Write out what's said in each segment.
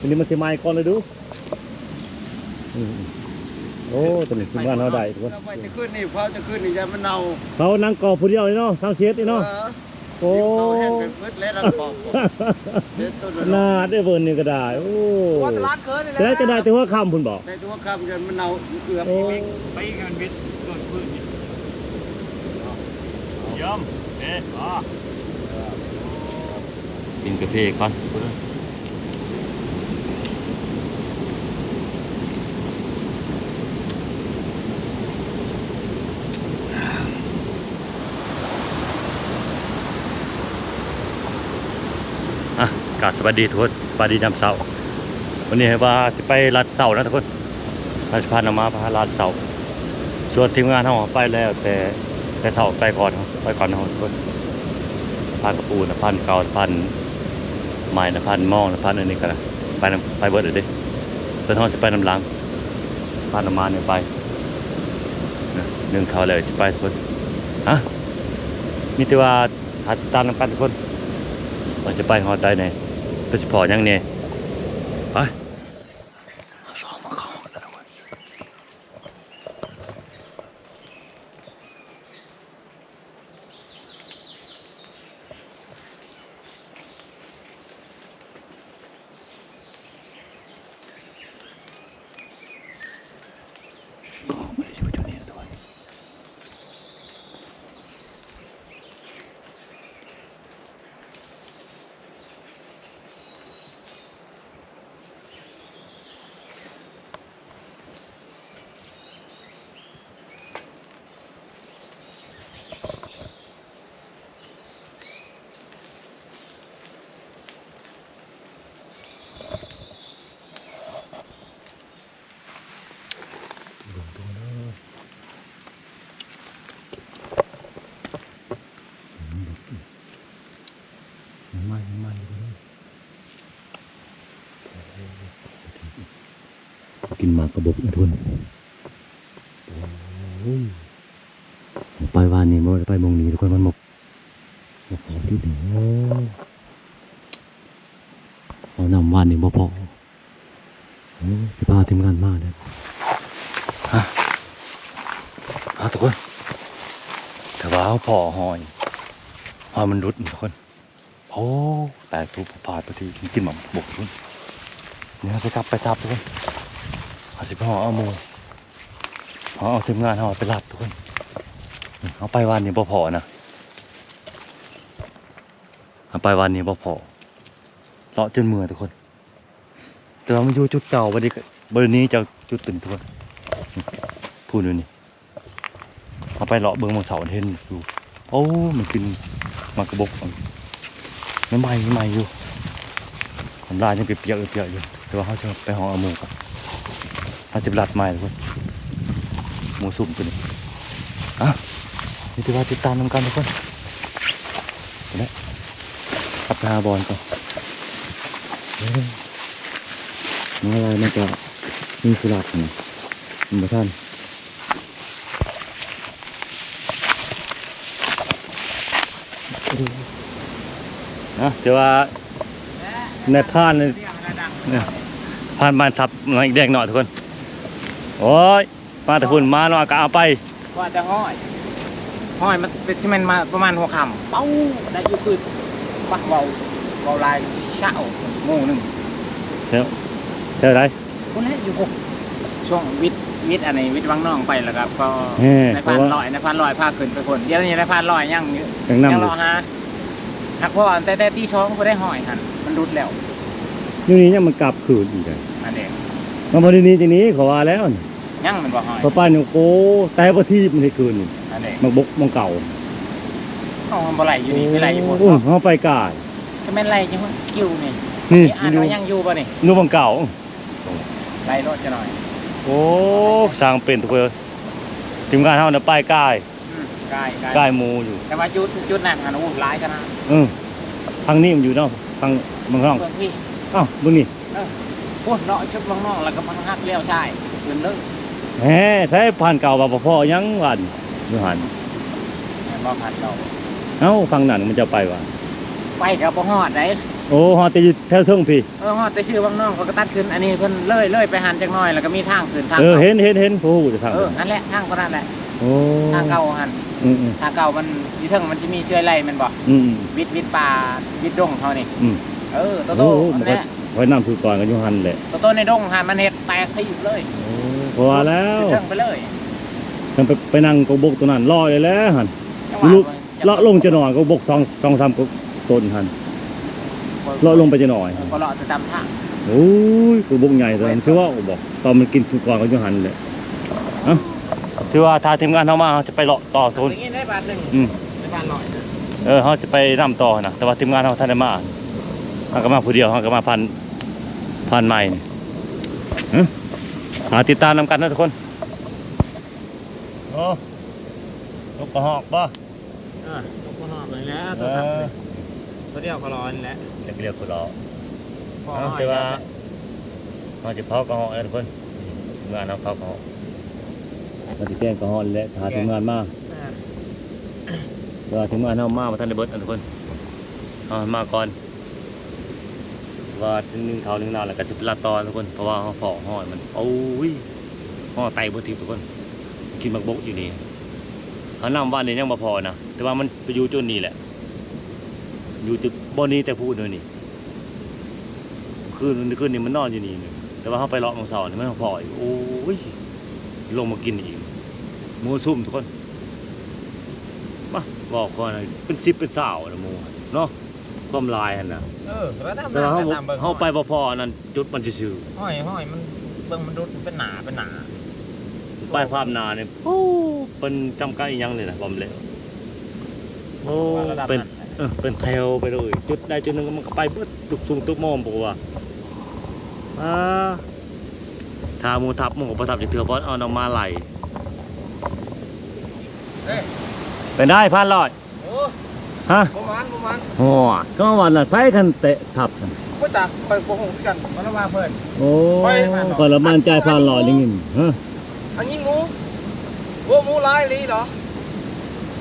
อันนี้มันสิมาอีกก่อนเลยดูอืมโอ้ตัวนี้ทีมงานเราได้ทุกคนไปจะขึ้นนี่เพราะจะขึ้นนี่จะมันเน่าเขานั่งกอผู้เดียวเลยเนาะทางเสียดนี่เนาะ โอ้ โอ้แห้งเป็นพืชเละแล้วบอกเด็ดต้นน่าได้เวิร์นนี่ก็ได้ โอ้ว่าตลาดเกินนี่แหจะละได้จะได้แต่ว่าคำคุณบอกในตัวคำกันมันเน่าเกือบโอ้ไปกันบิดต้นพืชนี่ยอมเอ๊ะอ๋อกินกาแฟก่อน อะกาสวัสดีทุกคนสวัสดียามเช้าวันนี้ว่าจะไปลัดเสานะทุกคนราชพันธ์เอามาพาลาดเสาส่วนทีมงานเขาไปแล้ว แต่แต่เสาไปก่อนเขาไปก่อนเขาทุกคนพันกระปูนะพันเก่าพันไม้นะพันมองนะพันอันนี้กันนะไปนำไปเบิดเลยดิตอนเขาจะไปน้ำหลังพันออกมาเนี่ยไปหนึ่งเขาเลยจะไปทุกคนฮะมีแต่ว่าหัดตามนำกันทุกคน เราจะไปฮอดได้ไหนโดยเฉพาะอยังเนี่ยไป ซ้อมมาเข้ากันแล้วมันก็ไม่ได้อยู่จุดนี้ด้วยรวมตัวเด้อยังไม่ยังไม่เลย กินหมากกระบอกนะทุนโอ้ยไปวานนี้มันไปมองนี้ทุกคนมันหมกหมกหอมที่เหนือเอานำวานนี้บ่พอโอ้ยสิพาทีมงานมาเด้อเอาทุกคนแต่ว่าเอาพอหอยหอยมันรุดทุกคนโอ้แตกทุบผ่านไปทีกินหมาบกทุกคนเนี่ยจะกลับไปซับทุกคนเอาสิพ่อเอาโมเอาเอาทีมงานเอาไปรับทุกคนเอาไปวันนี้บ่พอนะเอาไปวันนี้บ่พอเลาะจนเมื่อยทุกคน แต่ว่าไมันอยู่จุดเก่าวันนี้บรินี้จะจุดตื่นทุกคนพูดดูนี่เอาไปเลาะเบิ้งมังเสาเห็นอยู่โอ้มันกินมากระบอกไม่ไหม้ไม่ไหม้อยู่ผมลายยังเปียกๆเปียกๆอยู่แต่ว่าเขาจะไปห้องอมูกัน เขาจจะรัดไม้ทุกคนหมูสุ่มตัวนี้อะนี่ถือว่าติดตามนำกันทุกคนไปแล้วขับไปหาบอลก่อนเฮ้ยน้องอะไรมันจะมีสุราษฎร์นะมันท่านนะเดี๋ยวว่าในพานเนี่ยเนี่านมาทับมาอีกแดงหน่อยทุกคน โอ้ยมาแต่คุณมาหน่อยก็เอาไปว่าจะห้อยห้อยมันเป็นชิมันมาประมาณหัวคำเป้าได้อยู่คือปักเบาเบาลายเช้าโม่หนึ่งเดี๋ยวเดี๋ยวไรคนนี้อยู่หกช่วงวิทย์วิทย์อันนี้วิทย์วังน้องไปแล้วครับ ก็เฮ้ยในเพพาราะนว่าลอยในพานลอยพาขึ้นไปคนเดี๋ยวนี้ในพานลอยยังอยู่ยังยันำงอรยู่อฮะหักพ่อแต่แต่ที่ช้องก็ได้ห้อยหันมันรุดแล้วอยู่นี่ยังมันกลับคืนอีกเลยอันเด็กมาพอดีนี้ทีนี้เขาว่าแล้วนี่ ยังมันบ่ห้อยพอป้าเนี่ยโอ้แต่พอที่มันได้คืนนี่อันเด็กมันบกมันเก่าเอามันบ่ไหลอยู่นี่ไม่ไหลอยู่บนโอ้เขาไปกายจะไม่นไหลจังวะกิ้วนี่นี่นี่อ่านอยู่ว่ายังอยู่ป่ะนี่นู่นบังเก่าไหลรถจะหน่อย โอ้สร้างเป็นทุกคนทีมงานเขาเนี่ยไปกายอืมใกล้ใกล้กายหมูอยู่ แต่ว่าจุดจุดนั้นอันนู้นร้ายขนาดเออทางนี้มันอยู่เนาะทางเมืองห้องเพื่อนที่อ้าวมึงนี่พูดเนาะชุดน้องๆแล้วก็มันหักเลี้ยวใช่เพื่อนเลิก แหมใช้ผ่านเก่าบ่พ่อยังหวันอยู่หันบ่ผ่านเราเอ้าฟังนั่นมันจะไปว่ะไปกับบ่ฮอดได้โอ้ฮอดแต่อยู่แถวเทิงพี่เออฮอดแต่ชื่อบางน้องเขาก็ตัดขึ้นอันนี้เพิ่นเลื่อยเลื่อยไปหันจักหน่อยแล้วก็มีทางขึ้นทางเออก่าเห็นเห็นเห็นผู้จะทางเออนั่นแหละทางก็นั่นแหละโอ้ทางเก่าหันอืมอืมทางเก่ามันอยู่เทิงมันจะมีเชือยไล่แมันบ่อืมวิดวิดป่าวิดดงเขานี่อืมเออโตโตโอ้โหนั่น แหละไว้น้ำคือก่อนกันอยู่หันแหละโตโตในดงหันมันเฮ็ดแตกให้อยู่เลยโอ้พอแล้วอยู่เทิงไปเลยฉันไปไปนั่งกบกตัวนั้นรอเลยแหล้วหันจังหวะลูกมันเลาะลงจะหน่อยกบกสองสองสามกบต้นหันเลาะลงไปจะหน่อยก็เลาะจะตามทางโอ้ยกบกใหญ่ตอนนั้นชื่อว่าบอกตอนมันกินคือก่อนกันอยู่หันแหละเอ้าคือว่าถ้าทีมงานเข้ามาเขาจะไปเลาะต่อโซนอย่างนี้ได้บาทหนึงอืมได้บาทหน่อยนะเออเขาจะไปนำต่อนะแต่ว่าทีมงานเขาท่านได้มาเขาก็มาผู้เดียวเขาก็มาพัน พันใหม่นี่ฮะหาติดตามนำกันนะทุกคนโอ้ลูกกระหอกป่ะเออตัวข้างนอกเลยแล้วเอตัวทับอเลยตัวเดียวก็ร้อนแล้วจะเรียกคนรอพอเอาหน่อยแต่ว่าแล้วเขาจะเผากระหอกนะทุกคนทีมงานเขาเผากระหอกมาติแจ้งกระหอกและหาทีมงานมาเออเวลาทีมงานเขามามาท่านได้เบิดนะทุกคนเอามาก่อน ว่าหนึ่งเขาหนึ่งนานแล้วก็จะเป็นลาตอทุกคนเพราะว่าเขาฝ่อห่อมันโอ้ยห่อไตบทิพทุกคน กินบักบกอยู่นี่เขานำบ้านนี้ยังมาพอนะแต่ว่ามันไปอยู่จุดนี้แหละ อยู่จุดบนนี้แต่พูดเลยนี่คืนคืนนี้มันนอนอยู่นี่นี่แต่ว่าเขาไปเลาะมังสานี่มันพออีกโอ้ยลงมากินอีกมูซุ่มทุกคนมาบอกก่อนเป็นสิบเป็นสาวนะมูเนาะ ความลายหันนะเออแล้วตามแต่ว่าเขาตามบิ่งเขาไปบ่พอนั่นจุดมันซื่อห้อยห้อยมันเบิ่งมันดุดเป็นหนาเป็นหนาๆไปภาพนาเนี่ยโอ้เป็นจำกัดอีหยังเลยนะความเร็วโอ้ว่าระดับเป็นนั้นเออเป็นแถวไปเลยจุดใดจุดหนึ่งมันก็ไปเบิดตุกตุงตุกมอมบอกว่าอ่าถ้าหมูทับหมูก็ประทับจะเถื่อเพราะเอานำมาไหลเอ้ย เป็นได้พันลอยโอ้ ฮะประมาณประมาณโอ้ก็วันละไฟคันเตะทับกันก็จับคอยโกหกกันมันว่าเพิ่นโอ้ไปพันลอยก่อนละมันใจพันลอยนี่เงินฮะอันนี้หมูวัวหมูลายลีเหรอ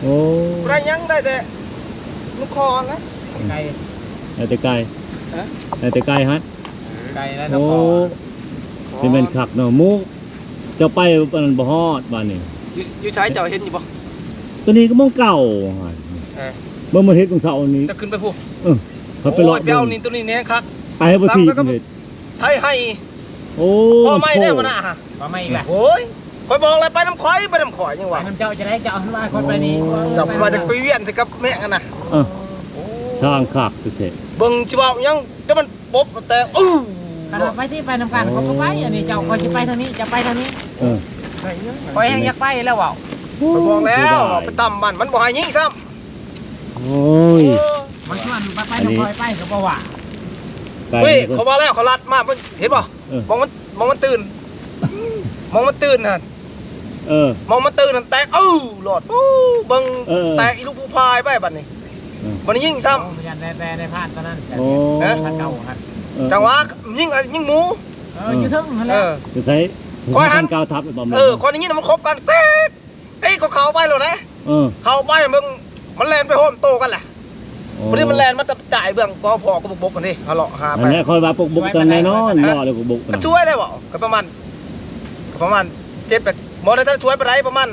โอ้ไรยังได้แต่ลูกคอแล้วไก่ไอ้แต่ไก่ฮะไอ้แต่ไก่ฮะไก่แล้วน้ำโอ้ปอเป็นเป็นขักเนาะหมูจะไปปานนั้นบ่ฮอดบ้านนี่อยู่อยู่ใช้เจ้าเห็นอยู่ปะตัวนี้ก็มองเก่าหั่น เออเมื่อมาเฮ็ดของเสาร์นี้จะขึ้นไปพูดเขาไปเลาะโอ้ยเปียวนี่ตัวนี้เนี่ยครับไปให้บ่ทีซ้ำแล้วก็เฮ็ดไทยให้โอ้พ่อไม่แน่วะนะฮะว่าไม่อีกแหละโอ้ยคอยบอกเลยไปน้ำข่อยไปน้ำข่อยยังไปวะน้ำเจ้าจะได้เจ้าขึ้นมาคนไปนี่จับมาจากไปเวียนสิกับแม่กันนะเออทางขักสุดเทเบิ่งชิวายังจะมันปุ๊บแต่อู้ขนาดไปที่ไปนำกันเขาก็ไปอันนี้เจ้าคอยจะไปทางนี้จะไปทางนี้เออคอยยังอยากไปแล้วเปล่าคอยบอกแล้วไปต่ำมันมันบ่ให้ยิงซ้ โอ้ยำมันชวนไปไปน้ำคอยไปก็บอกว่าไก่เฮ้ยนี่เขาบอกแล้วเขาลัดมากเห็นป่ะเออ มองมันมองมันตื่น มองมันตื่นฮะเออ มองมันตื่นนั่นแตกอู้หลอดอู้เบิ่งเออ แตกอีลูกผู้พายไปบัดนี้เออบัดนี้ยิงซ้โอ้ยยันแต่ในพลาดตอนนั้นแต่โอ้ท่านเก่าครับเออำจังหวะยิงยิงหมู เอออยู่ทึ่งนั่นแหเอละอ จะใช้คอยหันกาวทับไอ้บอมเออคนอย่างนี้น่ะมันคบกันแตกเอ้ยเขาเข้าไปแล้วนะ เออ เข้าไปมึง มันแลนไปโฮมโตกันแหละวันนี้มันแลนมันจะจ่ายเบื้องกอพอก็บุกบกกันดิเขาเลาะหาไปอันนี้คอยว่าปกบุกกันแน่นอนรอเลยปกบุกก็ช่วยได้บ่ก็ประมาณก็ประมาณเจ็ดแปดมอได้ถ้าช่วยไปได้ประมาณ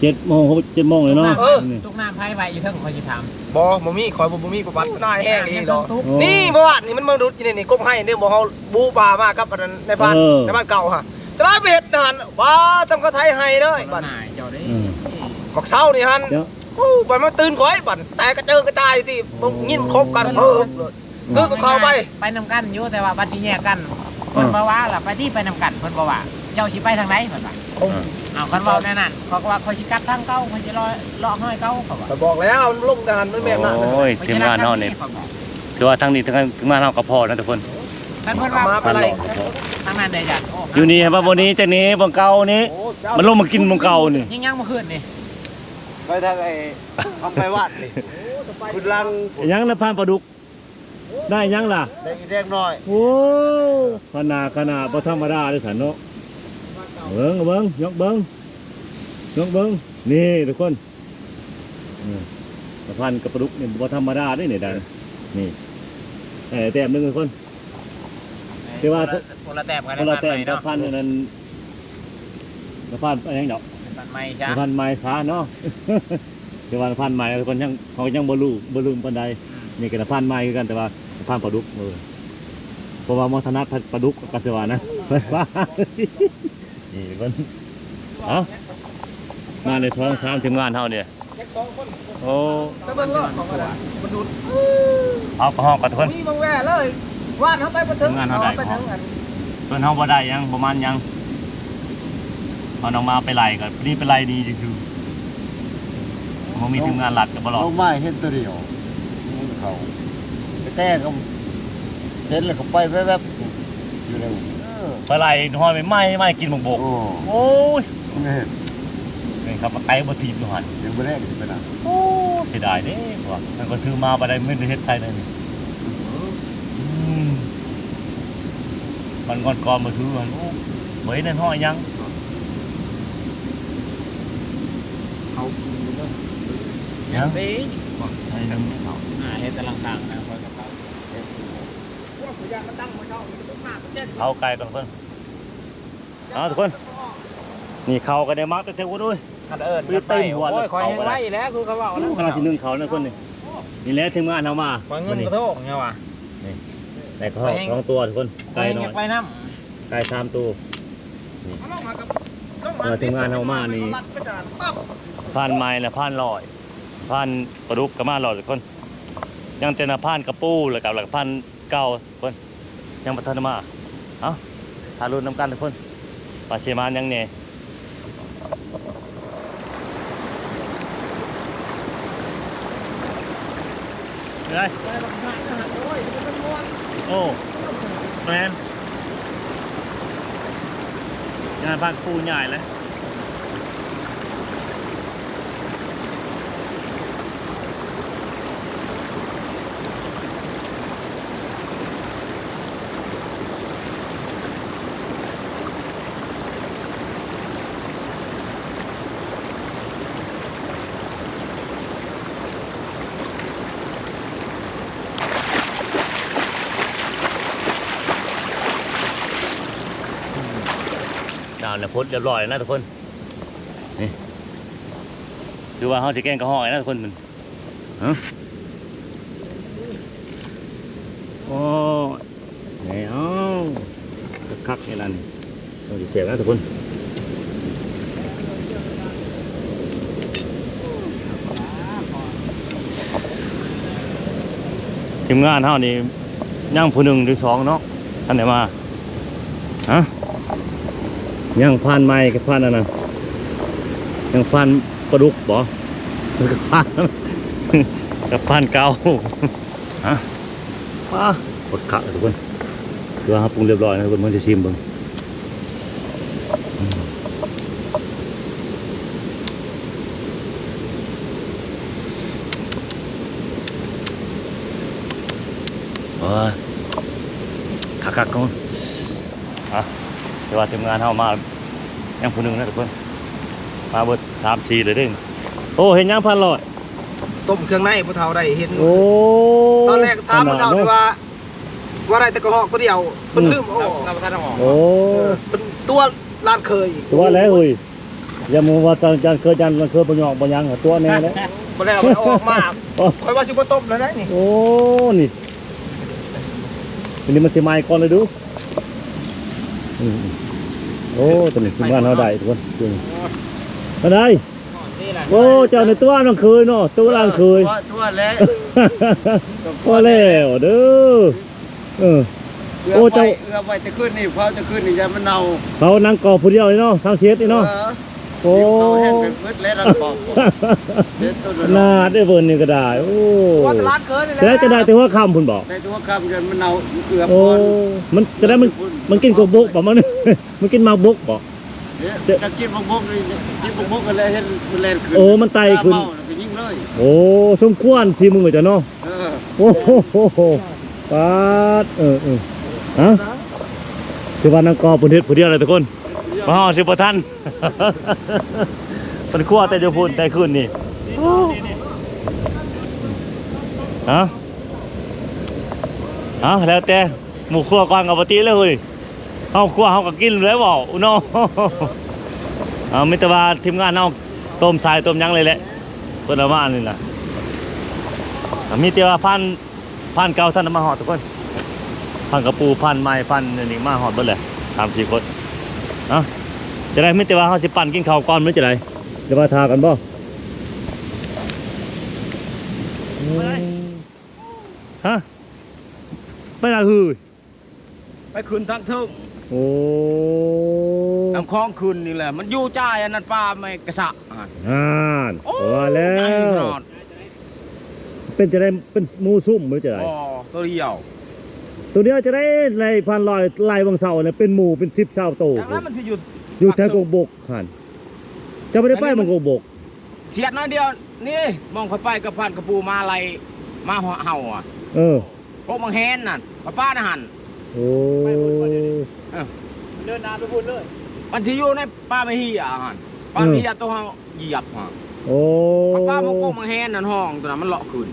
เจ็ดโมงหกเจ็ดโมงเลยเนาะเออทุกน้ำไพ่ไปอยู่ทึ่งคอยจะถามบ่บ่มีคอยบ่บ่มีประวัตินายแห้งนี่ดอกทุกโอ้นี่ประวัตินี่มันมาดูนี่นี่กบให้เนี่ยบอกเขาบูปลามากับอันนั้นในบ้านเออในบ้านเก่าฮะจะได้ไปเห็ดนานว้าจำกระไทยให้เลยบ้าบันดหน่ายเจ้าได้เออบักเช้านี่ฮันเดี๋ยวโอ้บัดมาตื่นข่อยบัดแต่กระเจิงกระจายที่บ่ยินคบกันเพิ่มเลยคือก็เข้าไปไปนำกันอยู่แต่ว่าบัดที่แยกกันคนบอกว่าล่ะไปที่ไปนำกันคนบอกว่าเจ้าสิไปทางไหนเพิ่นว่าเอาคนเว้าแน่นั่นเขาก็ว่าคอยสิกลับทางเก่าคอยสิรอเลาะห้อยเก่าเขาว่าก็บอกแล้วลงดานมันแม่งนะโอ้ยทีมงานเฮาเนี่ยถือว่าทั้งนี้ทั้งนั้นทีมงานเฮาก็พอนะทุกคนท่านเพิ่นว่ามาเป็นไรทางนั้นได้จ้ะโอยู่นี่ครับวันนี้จากนี้บงเก่านี้มันลงมากินบงเก่านี่ยิ่งยังเมื่อคืนนี่ ไปทางไอ้ทำไปวัดนี่คุณลังยังละพานปลาดุก ได้ยังล่ะได้อีแดงน้อยโอ้ขนาดขนาดบ่ธรรมดาเลยสันเนาะเบิ้งเบิ้งยกเบิ้งยกเบิ้งนี่ทุกคนอืมสะพานกับปลาดุกนี่บ่ธรรมดาเด้วยนี่ดันนี่เออแต้มหนึงทุกคนที่ว่าคนละแต้มกันคนละแต้มใหกับเนาะพันอันนั้นกับพันอะไรอย่างเนาะ พันใหม่จ้ะพันไม้ช้าเนาะแต่ว่าพันไม้คนยังเขายังบ่รู้บ่ลืมปานใดนี่ก็พันไม้คือกันแต่ว่าพันปลาดุกเออเพราะว่ามัธนัดปลาดุกกัสวานะนี่เพิ่นเอ้ามาในช่องสามทีมงานเฮาเนี่ยแค่สองคนโอ้ก็เบิ่งรอบของอะไรมันดูดเอากระห้องกันทุกคนมีบางแว่เลยว่านเขาไปบ่ถึงงานเขาได้ไปถึงอันเพิ่นเฮาบ่ได้ยังประมาณยัง เอาน้องมาไปไล่ก่อนนี่ไปไล่ดีซื่อๆบ่มีทีมงานหลักก็บ่รอดลงมาเห็นตัวเดียวมันเขาไปแต่ก็เห็นแล้วเขาไปแวบๆอยู่ในเออไปไล่ห้อยไปไหม้ไหม้กินบกบกโอ้โอ้ยไม่เห็นนี่ครับไอ้บ่ทีมอยู่หั่นยังไม่ได้ไปนะโอ้เสียดายเด้ว่ะมันก็ถือมาบ่ได้ไม่ได้เฮ็ดไทยเลยนี่อืมมันก่อนก่อนมาถือมันโอ้เฮ้ยนั่นห้อยยัง เขา ยังดีไอ้นึงเขาอ่าเฮ็ดแต่ลังทางนะคอยกับเขาพวกผู้ใหญ่มันตั้งมาเจ้ามันต้องมาเจ็ดเอาไก่ก่อนเพิ่นเอาทุกคน นี่เขาก็ได้มักแต่เท่าด้วยคันเอิญไปเต็มหัวโอ้ยแล้วคอยให้เอาไปไว้แล้วคือเขาเว้าแล้วกำลังสินึ่งเขานะคนนี่นี่แหละทีมงานเฮามาคอยเงินนี่กระโทกเนี่ยว่ะแต่เขาสองตัวทุกคนคอไก่ยน้ออยยากไปน้ไก่สามตัวเอาลงมากับลงเออทีมงานเอามานี่มัดประจานปั๊บผ่านไม้และผ่านลอย ผ่านปลาดุกก็มาหลอยทุกคน ยังเจนาผ่านกระปูแล้วกับหลักผ่านเก่าทุกคนยังบัทันได้มาเอ้าทารุณน้ำกันทุกคนปลาเชมานยังเนี่ยไงไปโอ้แมนงานผ่านปูใหญ่เลย ดาวเนี่ยพุทธเรียบร้อยนะทุกคน นี่ดูว่าเขาจะแกงกระห้อยนะทุกคนมันฮะโอ้ยนี่เอาคักๆนี่นั่นต้องเสียนะทุกคนทีมงานเฮานี่ย่างผู้หนึ่งหรือสองเนาะท่านไหนมา ยังพานไม้กับพานอันนั้นยังพานปลาดุกบ่กับพานกับพานเก่าฮะว้าปดขาทุกคนเดี๋ยวครับปรุงเรียบร้อยนะทุกคนมันจะชิมบิ่งอืมโอ้ยคักๆก่อน แต่ว่าทีมงานเฮามายังผู้หนึงนะทุกคนมาเบิดสามสี่เลยเด้งโอ้เห็นยังพันลอยต้มเครื่องในผู้เฒ่าได้เห็น โอ้ตอนแรกถามผู้เฒ่าด้วยว่า ว่าอะไรแต่กระหอกตัวเดียวเพิ่นลืมเอาำออกเราท่านเอาออกโอ้เออเป็นตัวลานเคยอีกตัวแล้วเฮ้ยอย่ามัวว่าจานจานเคยจานมันเคยปยอกปยังหัวตัวแน่เลยบ่แล้วมันออกมาโอ้คอยว่าสิบ่ต้มแล้วได้นี่โอ้นี่ทีนี้มันสิมาอีกก่อนเลยดูอืม โอ้ตัวนี้ทีมงานเฮาได้ทุกคนตัวนี้มาได้นี่แหละโอ้เจ้าในตัวมันเคยเนาะตัวล่างเคยทั่วทั่วแล้วพอแล้วเด้อเออเอื้โอ้อเจ้าไปเอื้อไปจะขึ้นนี่เพราะจะขึ้นนี่จะมันเน่าเขานั่งกอผู้เดียวเลยเนาะทางเสียดนี่เนาะเออ โอ้โตแห้งเป็นพืชและรังปอกเด็ดตัวนาดได้เบิ่นนี่ก็ได้โอ้ตัวแต่ลานเคยนี่แหละแต่แล้วจะได้แต่ว่าคำพุ่นบอกในตัวคำกันมันเน่าเกือบโอ้ก่อนมันจะได้มันมันกินกบบกบ่มันมันกินหมากบกบ่เนี่ยจะกินบกบกนี่กินบกบกกันแล้วเห็นมันแล่นขึ้นโอ้มันไต่ขึ้นตาเมาแล้วก็ยิงเลยโอ้สมควรสิมือจ้ะเนาะเออโอ้โหปาดเออเออฮะคือว่านั่งกอพุ่นเฮ็ดผู้เดียวเลยทุกคน มาฮอดสิบ่ทันเป็นขั้วแต่จะพูดแต่คืนนี่ฮะเอาแล้วแต่หมู่ครัวก่อนกับปฏิเลยเฮ้ยเฮาครัวเฮาก็กินแล้วบ่อุโนเอามิตรว่าทีมงานเฮาต้มสายต้มหยังเลยแหละเพิ่นเอามานี่ล่ะอะมีแต่ว่าพันพันเก่าท่านเอามาฮอดทุกคนพันกระปูพันไม้พันอันนี่มาฮอดเบิดเลยสามสี่คน เอ้าจะได้มิตรว่าเฮาสิปั่นกินข้าวก่อนมื้อจะได้จะมาทากันบ่ฮะไปละฮือไปคืนทั้งเทิงโอ้น้ำคลองคืนนี่แหละ มันอยู่จ่ายอันนั้นปลาไม่กระสะอะอ่านว่าแล้ใหญ่วขนาดเป็นจะได้เป็นหมูซุ่มหรือจะได้อ๋อตัวเดียว ตัวเดียวจะได้ไล่พันลอยไล่บางเสาเนี่ยเป็นหมูเป็นสิบเสาโตจากนั้นมันจะหยุดอยู่แถวกบกหันจะไม่ได้ไปมันกบกเฉียดน้อยเดียวนี่มองเข้าไปกับพันกระปูมาอะไรมาเห่าอะเออพวกมังแฮนน่ะป้าป้านะหันโอ้เดินน้ำไปพูดเลยมันที่อยู่ในป้าไม่ฮีอะหันป้าไม่ฮีอะตัวเฮาเหยียบอะโอ้ป้าป้ามันพวกมังแฮนนั่นห้องตัวนั้นมันเลาะขึ้น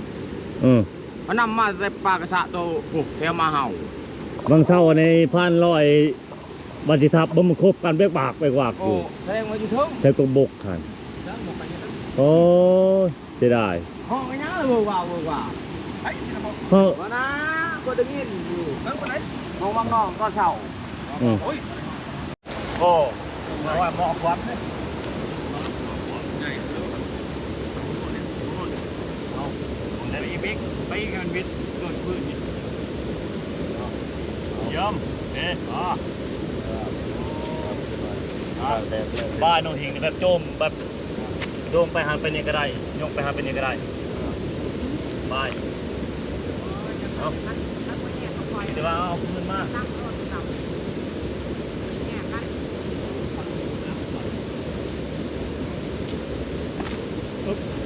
เออ มันนำมาแต่ปลากระสะตัวโอ้แถวมาเห่าบางเสาในพันลอยบันทิทับบ่มันคบกันเบกปากไปกวากอโอ้ยู่แสดงว่าอยู่เทึงแถวกบกหันโอ้เสียดายห้องไอ้ยังเลยเวอร์ว่าเวอร์ว่าไอ้ที่ระบบเพราะว่านะก็ได้ยินอยู่นั่นคนไหนห้องบางน้องก็เช่าอืม โอ้ยโอ้ว่าเหมาะความเนี่ย ไป บิ๊กไปกันบิ๊กเกิดพื้นยอมเอ๊ะอ๋อบ้านโนนหิงนี่แบบโจมแบบโยมไปหาไปนี่ก็ได้ยกไปหาไปนี่ก็ได้บายเอาเดี๋ยวว่าเอาคืนมาโอ้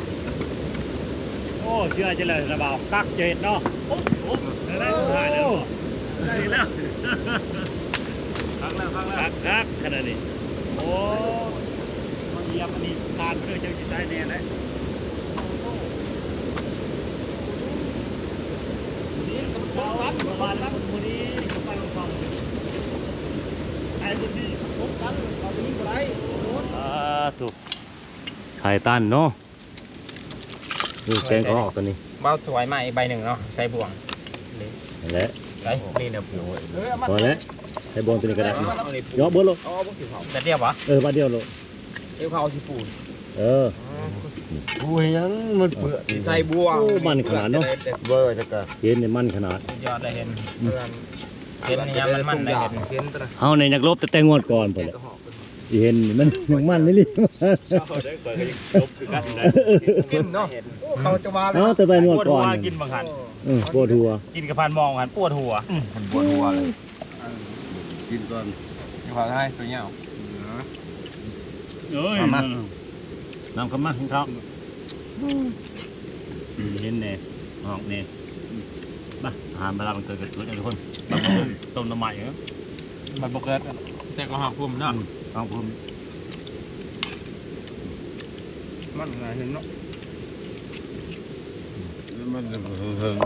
เชื่อจะเลยระบากักเจ็ดเนาะโอ้โหได้ถ่ายแล้วดีแล้วฟังแล้วฟังแล้วกักกักขนาดนี้โอ้มันเยียบอันนี้ทานไปด้วยเจ้าจิตใจแน่เลยเอาวัดมาณคนคนนี้ก็ไปลงฟังไอ้คนนี้พบกันเขาจะมีอะไรอ่าถูกไข่ตันเนาะ ดูแกงเขาออกตัวนี้เบาถวายมาอีกใบหนึ่งเนาะใส่บ่วงนั่นแหละไรนี่เนี่ยผิวเฮ้ยเอามาพอแล้วใช้บอลตัวนี้ก็ได้เอามาเอามาย่อเบิร์ดลงเอาบุกผิวเขาแต่เดียววะเออบาทเดียวลงเอวเขาเอาที่ปูนเออกูเห็นยังมันเปื่อยใส่บัวโอ้มันขนาดเนอะเบอร์จะกะเห็นในมันขนาดยอดเลยเห็นเห็นเนี่ยมันมันได้เห็นเห็นตัวนะเฮาในนักรบแต่แต่งวดก่อนพอแหละ อีเห็นนี่มันยังมันไม่รีบกินเนาะโอ้เขาจะมาเลยเอาแต่ไปนวดก่อนกินบางหันเออปวดหัวกินกับพานมองหันปวดหัวปวดหัวเลยกินก่อนอยู่ขอให้ตัวเงี้ยเอ้ยมาน้ำกำมาของเขาเห็นแน่ออกแน่มาอาหารเวลามันเกิดกับชุดทุกคนต้มน้ำใหม่เหรอมันบกเกิดแต่ก็หักพุ่มเนาะ ฟังผมมันไงเห็นเนาะมันจะเฮิง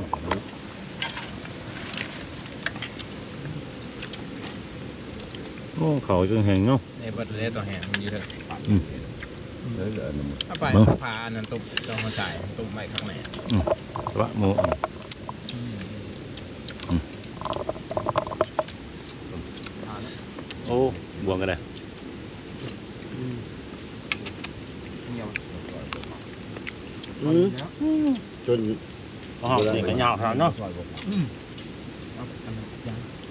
โอ้เขาจังแหงเนาะในบัตรเลตัวแหงมันอยู่เถอะๆเลยเลยนะถ้าไปพาอันนั้นตุบต้องมาใส่ตุบใหม่ข้างในวะหมูโอ้บวงกันเลย เงี้ยว จนอ๋อนี่ก็ยาวขนาดเนาะ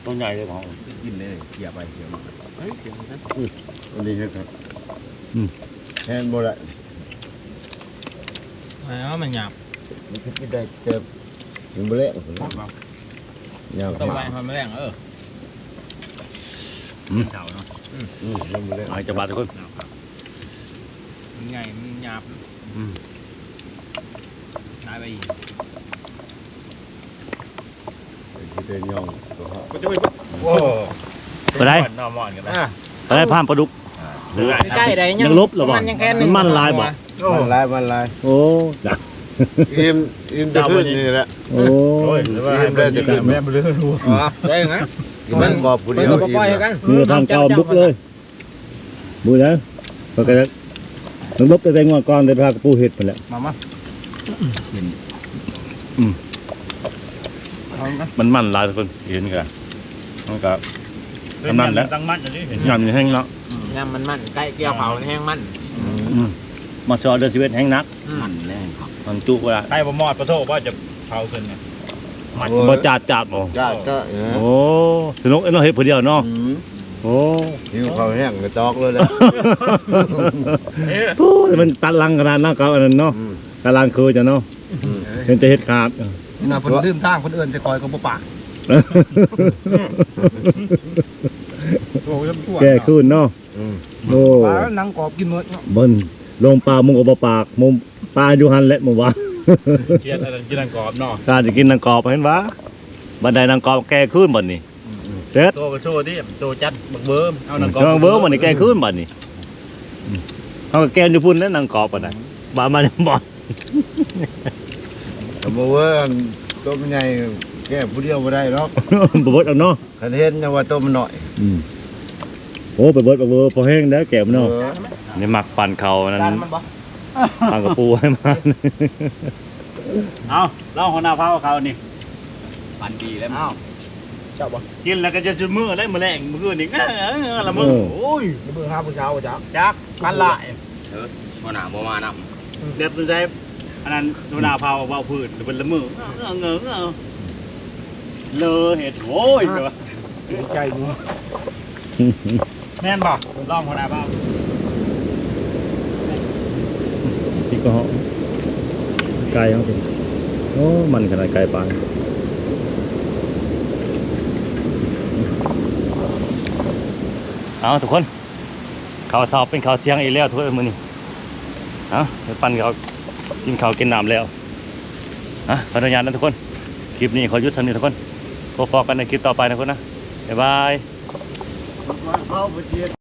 ต้นใหญ่เลยของกินเลยเกี่ยไปเกี่ยมาเฮ้ยเกี่ยวกันอันนี้ครับแทนบ่ได้แล้วมันหยาบมันคิดได้เจ็บยังบ่เละยาวต้มใบมันไม่แรงเออเก่าเนาะอืมยังบ่เละไอ้จะบาดทุกคนมันใหญ่มันหยาบอืม ได้ไปอีกคิดได้ยองตัวเขาก็จะไปโอ้ไปได้นอนมอนกันนะไปได้พามปลาดุกใกล้ๆได้ยังลบเหรอวะมันยังแค่มันมันลายบ่มันลายมันลายโอ้ดักอิ่มอิ่มจะขึ้นนี่แหละโอ้โอ้ยอิ่มได้จะขึ้นแม่บ่ลืมรู้อ๋อได้ยังไงอิ่มมันกรอบผู้เพิ่เดีนยวก็บ่อิ่ปล่อยมให้กันมือทางเก่าบุกเลยบุกแล้วก็กระมันลบแต่แต่งวดก่อนแต่พากระปูเห็ดไปแหล้วมามา มันมันหลายทุกคนเห็นกันมันก็มันมันแล้วตั้งมันอันนี้เห็นยำนี่แห้งแล้วยำมันมันใกล้เกี่ยวเผาแห้งมันมาชอเดือดชีวิตแห้งนักมันแรงครับมันจุกเวลาใครบ่มอดประโทษว่าจะเผาขึ้นเนี่ยบ่จัดจัดบ่จ้าจ้าเออโอ้สนุกเอ้ยเนาะเฮ็ดผู้เดียวเนาะอืมโอ้หิวข้าวแห้งกระจอกเลยแหละโอ้ยมันตัดลังขนาดนั้นครับอันนั้นเนาะ อืมตัดลังคือจะเนาะอืมเห็นแต่เฮ็ดขาดนี่นะเพิ่นลืมทางเพิ่นเอิ้นจะคอยก็บ่ปากโอ้ยทั่วแก้ขึ้นเนาะอืมโอ้ปลานังกรอบกินหมดเนาะเบิ่นลงปลามุงก็บ่ปากมุมปลาอยู่หันแหละหมู่ว่าเกียดอะไรกินอันกรอบเนาะการจะกินนางกรอบเห็นปะบันไดนางกรอบแก้ขึ้นบัดนี้เสร็จโตก็โชว์ดิโตจัดบักเบิ่มเอานังกรอบนางเบิ้มบัดนี้แก้ขึ้นบัดนี้อืมเขาก็แก้อยู่พุ่นแล้วนางกรอบบัดนั้นบามันบ่ แต่บ่ว่าตัวมันใหญ่แก้ผู้เดียวบ่ได้หรอกบ่เบิดเอาเนาะคันเห็นนะว่าตัวมันน้อยอืมโอ้ไปเบิดไปเบิดพอแห้งแล้วแก้มเนาะเออนี่มักปั่นเขานั้นจานมันบ่ทางกระปูให้มันเอาเล่าหัวหน้าเผาเขานี่ปันดีแล้วอ้าวเจ้าบ่กินแล้วก็จะจุมือได้มื้อแรงมื้อนี่เอ้อละมึงโอ้ยอย่าเบิ่งหาผู้เช้าจ้ะจักกันละบ่หนาบ่มาน เด็บได้อันนั้นหัวหน้าเผาเว้าพื้นเป็นละมือเออเงอเงอเลอเห็ดโอ้ยเด้อใจกูแม่นบ่ลองหัวหน้าเผาที่ก็เหาะไก่เขาเป็นโอ้ มันขนาดไก่ปลาเอาทุกคนข้าวเช้าเป็นข้าวเที่ยงอีกแล้วทุกคนมื้อนี้ เอาไปปั่นเขากินข้าวกินน้ำแล้วอะขออนุญาตนะทุกคน คลิปนี้ขอหยุดทันนี้ทุกคนพบกันในคลิปต่อไปนะทุกคนนะ บ๊ายบาย